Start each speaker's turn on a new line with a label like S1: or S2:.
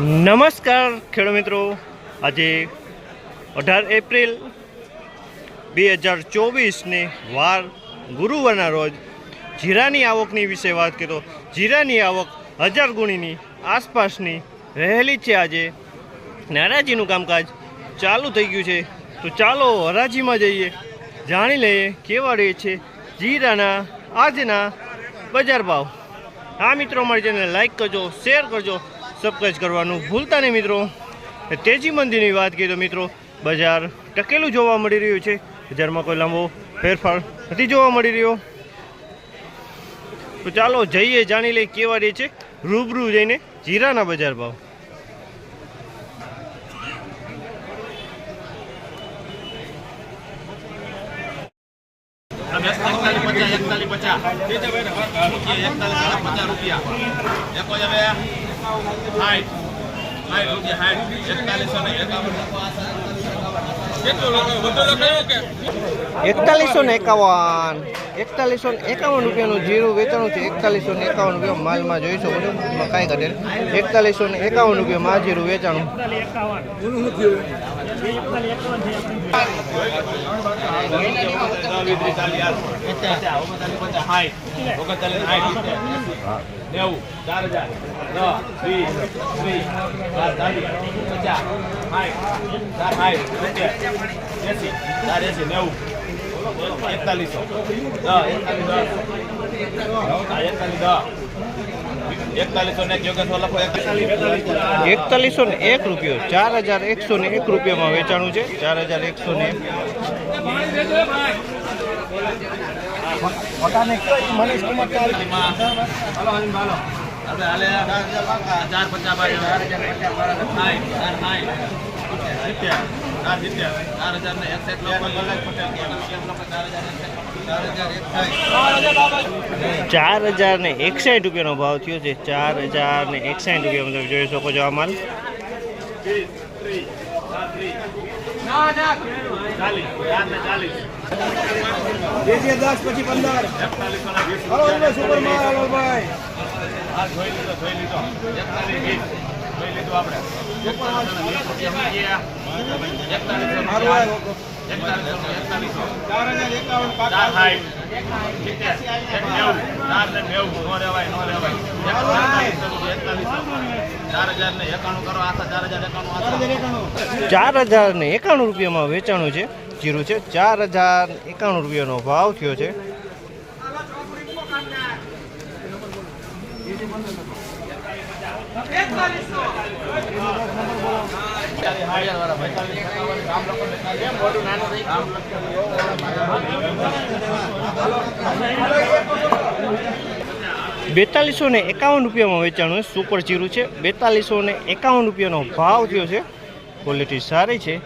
S1: નમસ્કાર, ખેડૂત મિત્રો. આજે અઢાર એપ્રિલ બે હજાર ચોવીસને વાર ગુરુવારના રોજ જીરાની આવકની વિશે વાત કરીએ તો જીરાની આવક હજાર ગુણીની આસપાસની રહેલી છે આજે. નારાજીનું કામકાજ ચાલુ થઈ ગયું છે. તો ચાલો હરાજીમાં જઈએ. જાણી લઈએ કેવા રહે છે જીરાના આજના બજાર ભાવ. આ મિત્રો, અમારી ચેનલ લાઈક કરજો શેર કરજો. સબસ્ક્રાઈબ કરવાનું ભૂલતા નહીં મિત્રો. તેજી મંદિરની વાત કરીએ તો મિત્રો, બજાર ટકેલું જોવા મળી રહ્યું છે. બજારમાં કોઈ લાંબો ફેરફાર નથી જોવા મળી રહ્યો. તો ચાલો જઈએ, જાણી લઈએ કેવા રહે છે. રૂબરૂ જઈને જીરાના બજાર ભાવ.
S2: એકતાલીસ પચાસ એકતાલીસ પચાસ. રૂપિયા રૂપિયા એકતાલીસો ને એકાવન.
S1: એકતાલીસો ને એકાવન. એકતાલીસો ને એકાવન રૂપિયાનું જીરું વેચાણું છે. એકતાલીસો ને એકાવન રૂપિયા માલમાં જોઈ શકો છો કાંઈ ઘટે. એકતાલીસો ને એકાવન રૂપિયા માં જીરું વેચાણું.
S2: નેવું. ચાર હજાર દસ વીસ ત્રીસ ચાલીસ પચાસ સાઠ સાઠ એસી ચાર એસી નેવું એકતાલીસો દસ એકતાલીસ દસ એકતાલીસ દસ એકતાલીસો ને
S1: એક રૂપિયો ચાર હજાર એકસો ને એક રૂપિયામાં વેચાણું છે ચાર હજાર એકસો ને
S2: ચાર પચાસ ચાર હજાર ને એકસઠ લોકો
S1: ચાર એકસાઠ રૂપિયાનો ભાવ થયો છે ચાર હજાર ને એકસાઠ રૂપિયા તમે જોઈ શકો છો આ
S3: દસ પછી પંદર સુપર માલ ભાઈ
S2: ચાર
S3: હજાર
S2: ને એકાણું
S1: રૂપિયામાં વેચાણું છે. જીરું છે. ચાર હજાર એકાણું રૂપિયાનો ભાવ થયો છે. બેતાલીસો ને એકાવન રૂપિયામાં વેચાણું સુપર જીરું છે. બેતાલીસો ને એકાવન રૂપિયાનો ભાવ થયો છે. ક્વોલિટી સારી છે.